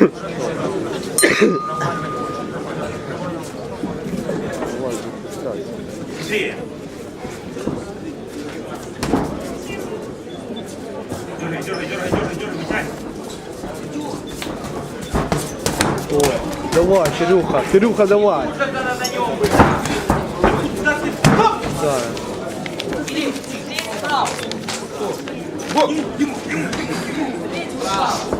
Ой, давай, Кирюха, Кирюха, давай. Да.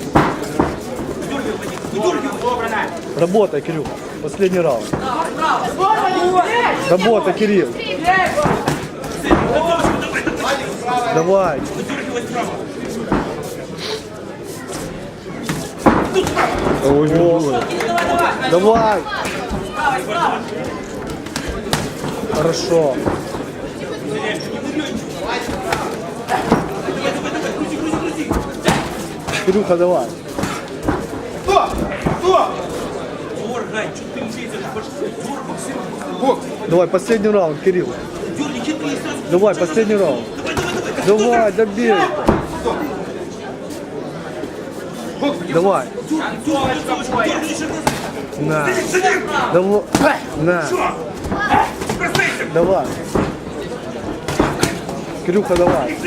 Работай, Кирюха. Последний раунд. Право, право. Работа, Кирилл. Давай. Ой, ой. Давай. Хорошо. Кирюха, давай. Дергай, что ты лезешь? Дергай, Максим. Давай, последний раунд, Кирилл. Дергай, хитрый сразу. Давай, последний раунд. Давай, давай, добей. Давай. На. Давай. На. Давай. Кирюха, давай.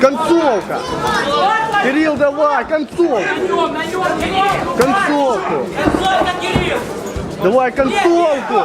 Концовка. Кирилл, давай, концовку. Концовку. Давай, концовку.